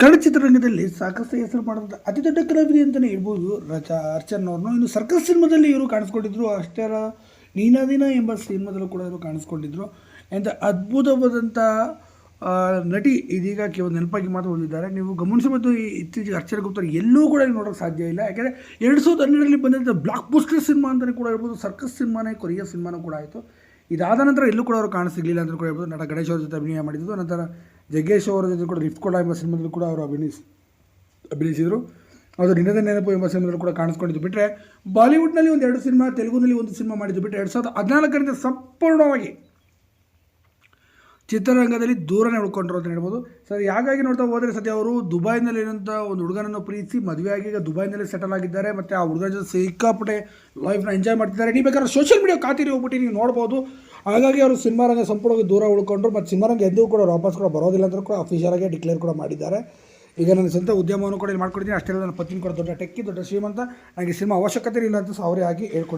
ಕನ್ನಡ ಚಿತ್ರರಂಗದಲ್ಲಿ ಸಾಕಷ್ಟು ಹೆಸರು ಮಾಡಿದ ಅತಿ ದೊಡ್ಡ ಕಲಾವಿದೆ ಅಂತಲೇ ಹೇಳ್ಬೋದು ರಚಾ ಅರ್ಚನ್ ಅವ್ರನ್ನು. ಇನ್ನು ಸರ್ಕಸ್ ಸಿನಿಮಾದಲ್ಲಿ ಇವರು ಕಾಣಿಸ್ಕೊಂಡಿದ್ರು ಅಷ್ಟೇ ಅಲ್ಲ ನೀನಾದಿನ ಎಂಬ ಸಿನಿಮಾದಲ್ಲೂ ಕೂಡ ಇವರು ಕಾಣಿಸ್ಕೊಂಡಿದ್ರು. ಎಂಥ ಅದ್ಭುತವಾದಂಥ ನಟಿ ಇದೀಗ ಕೆಲವು ನೆನಪಾಗಿ ಮಾತ್ರ ಹೊಂದಿದ್ದಾರೆ ನೀವು ಗಮನಿಸಬಹುದು ಇತ್ತೀಚೆಗೆ ಅರ್ಚನ ಗುಪ್ತರು ಎಲ್ಲೂ ಕೂಡ ನೋಡೋಕ್ಕೆ ಸಾಧ್ಯ ಇಲ್ಲ. ಯಾಕೆಂದರೆ ಎರಡು ಸಾವಿರದ ಹನ್ನೆರಡರಲ್ಲಿ ಬಂದಂಥ ಬ್ಲಾಕ್ ಬೂಸ್ಟರ್ ಸಿನಿಮಾ ಅಂತಲೇ ಕೂಡ ಇರ್ಬೋದು ಸರ್ಕಸ್ ಸಿನಿಮಾನೇ ಕೊರಿಯ ಸಿನಿಮಾನೂ ಕೂಡ ಆಯಿತು. ಇದಾದ ನಂತರ ಎಲ್ಲೂ ಕೂಡ ಅವರು ಕಾಣಿಸಿಗ್ಲಿಲ್ಲ ಅಂತ ಕೂಡ ಹೇಳ್ಬೋದು. ನಟ ಗಣೇಶ್ ಅವರ ಜೊತೆ ಅಭಿನಯ ಮಾಡಿದ್ದು. ನಂತರ ಜಗ್ಗೇಶ್ ಅವರ ಜೊತೆ ಕೂಡ ಲಿಫ್ಟ್ ಕೊಡ ಎಂಬ ಸಿನಿಮಾದಲ್ಲೂ ಕೂಡ ಅವರು ಅಭಿನಯಿಸಿ, ಅಭಿನಯಿಸಿದರು. ಅದು ನಿನ್ನದ ನೆನಪು ಎಂಬ ಸಿನಿಮಾದಲ್ಲಿ ಕೂಡ ಕಾಣಿಸ್ಕೊಂಡಿದ್ದು. ಬಿಟ್ಟರೆ ಬಾಲಿವುಡ್ನಲ್ಲಿ ಒಂದು ಎರಡು ಸಿನಿಮಾ, ತೆಲುಗುನಲ್ಲಿ ಒಂದು ಸಿನಿಮಾ ಮಾಡಿದ್ದು ಬಿಟ್ಟರೆ ಎರಡು ಸಾವಿರದ ಹದಿನಾಲ್ಕರಿಂದ ಸಂಪೂರ್ಣವಾಗಿ ಚಿತ್ರರಂಗದಲ್ಲಿ ದೂರನೇ ಉಳ್ಕೊಂಡ್ರು ಅಂತ ಹೇಳ್ಬೋದು. ಸರ್, ಹಾಗಾಗಿ ನೋಡ್ತಾ ಹೋದರೆ ಸದ್ಯ ಅವರು ದುಬೈನಲ್ಲಿ ಏನಂತ ಒಂದು ಹುಡುಗನನ್ನು ಪ್ರೀತಿಸಿ ಮದುವೆಯಾಗಿ ಈಗ ದುಬೈನಲ್ಲಿ ಸೆಟಲ್ ಆಗಿದ್ದಾರೆ. ಮತ್ತು ಆ ಹುಡುಗನ ಜೊತೆ ಸಿಕ್ಕಾಪಟ್ಟೆ ಲೈಫ್ನ ಎಂಜಾಯ್ ಮಾಡ್ತಿದ್ದಾರೆ. ನೀವು ಬೇಕಾದ್ರೆ ಸೋಷಿಯಲ್ ಮೀಡಿಯಾ ಖಾತಿರಿ ಹೋಗ್ಬಿಟ್ಟು, ನೀವು ನೋಡ್ಬೋದು. ಹಾಗಾಗಿ ಅವರು ಸಿನಿಮಾ ರಂಗ ಸಂಪೂರ್ಣವಾಗಿ ದೂರ ಉಳ್ಕೊಂಡ್ರು. ಮತ್ತು ಸಿನಿಮಾ ರಂಗ ಎಂದೂ ಕೂಡ ವಾಪಸ್ ಕೂಡ ಬರೋದಿಲ್ಲ ಅಂತ ಕೂಡ ಅಫಿಷಿಯಲ್ ಆಗಿ ಡಿಕ್ಲೇರ್ ಕೂಡ ಮಾಡಿದ್ದಾರೆ. ಈಗ ನನ್ನ ಸ್ವಂತ ಉದ್ಯಮವನ್ನು ಕೂಡ ಇಲ್ಲಿ ಮಾಡ್ಕೊಡ್ತೀನಿ. ಅಷ್ಟೇ ನನ್ನ ಪತ್ನಿ ಕೂಡ ದೊಡ್ಡ ಟೆಕ್ಕಿ ದೊಡ್ಡ ಶ್ರೀಮಂತ. ನನಗೆ ಸಿನಿಮಾ ಅವಶ್ಯಕತೆ ಇಲ್ಲ ಅಂತ ಸಹ ಅವರೇ ಆಗಿ ಹೇಳ್ಕೊಂಡಿದ್ದಾರೆ.